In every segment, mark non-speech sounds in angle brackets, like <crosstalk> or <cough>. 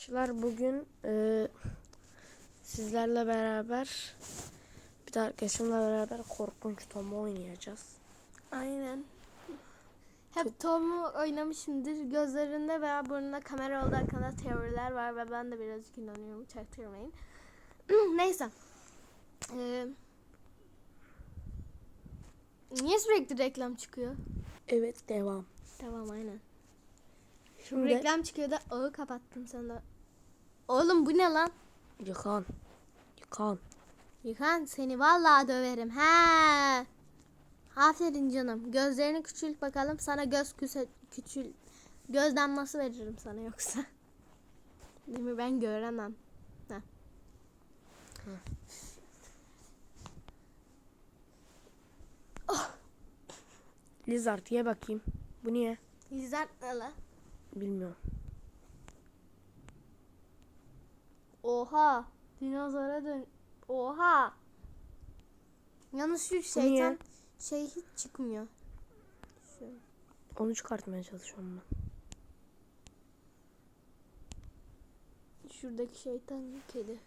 Arkadaşlar bugün e, sizlerle beraber bir de arkadaşımla beraber korkunç Tom'u oynayacağız. Aynen. Hep Tom'u oynamışımdır. Gözlerinde veya burnunda kamera olduğu hakkında teoriler var ve ben de birazcık inanıyorum. Çaktırmayın. <clears throat> Neyse. Ee, niye sürekli reklam çıkıyor? Evet devam. Tamam aynen. Şimdi Reklam çıkıyor da ağı kapattım sana. Oğlum bu ne lan? yıkan. Yıkan. Yıkan seni vallahi döverim. He. Aferin canım. Gözlerini küçült bakalım. Sana göz küse, küçül göz damlası veririm sana yoksa. <laughs> Değil mi? Ben göremem. Heh. Lizard ye bakayım. Bu niye? Lizard ne la? Bilmiyorum. Oha. Dinozora dön. Oha. Yalnız şu niye? şeytan şey hiç çıkmıyor. Şu. Onu çıkartmaya çalışıyorum ben. Şuradaki şeytan kedi.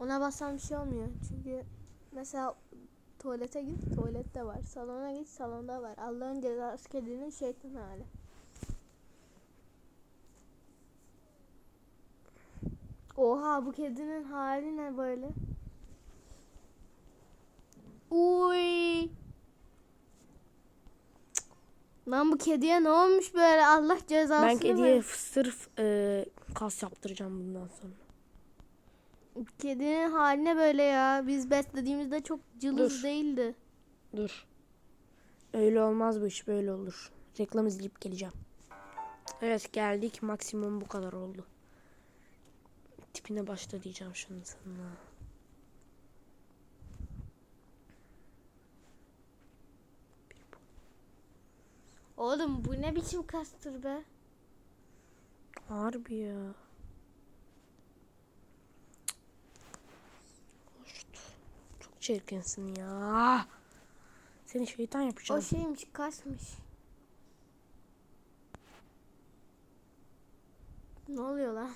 Ona basan bir şey olmuyor. Çünkü mesela tuvalete git, tuvalette var. Salona git, salonda var. Allah'ın cezası kedinin şeytan hali. Oha bu kedinin hali ne böyle? Uy. Lan bu kediye ne olmuş böyle? Allah cezasını Ben kediye versin. sırf e, kas yaptıracağım bundan sonra. Kedinin haline böyle ya. Biz beslediğimizde çok cılız Dur. değildi. Dur. Öyle olmaz bu iş böyle olur. Reklam izleyip geleceğim. Evet geldik maksimum bu kadar oldu. Tipine başla diyeceğim şunu sana. Oğlum bu ne biçim kastır be? Harbi ya. Çok çirkinsin ya. Seni şeytan O yapacağım. şeymiş kasmış. Ne oluyor lan?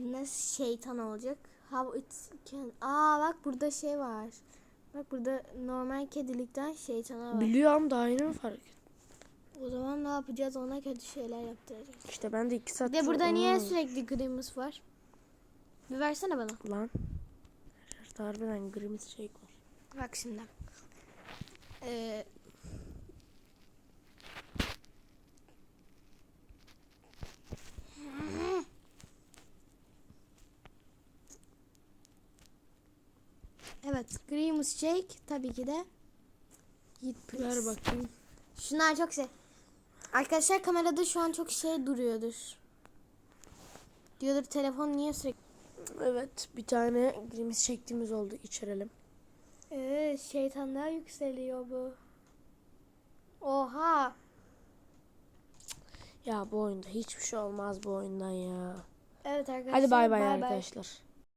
Nasıl şeytan olacak? How it can... Aa bak burada şey var. Bak burada normal kedilikten şeytana var. Biliyorum da aynı mı fark et? O zaman ne yapacağız? Ona kötü şeyler yaptıracağız. İşte ben de iki saat de burada niye Aa, sürekli grimus var? Bir versene bana. Lan. Harbiden grimis şey var. Bak şimdi. Ee, Evet, Grimus Shake tabii ki de. Git Ver bakayım. Şunlar çok şey. Arkadaşlar kamerada şu an çok şey duruyordur. Diyordur telefon niye sürekli Evet bir tane grimis çektiğimiz oldu içirelim. Ee, şeytanlar yükseliyor bu. Oha. Ya bu oyunda hiçbir şey olmaz bu oyundan ya. Evet arkadaşlar. Hadi bay bay arkadaşlar.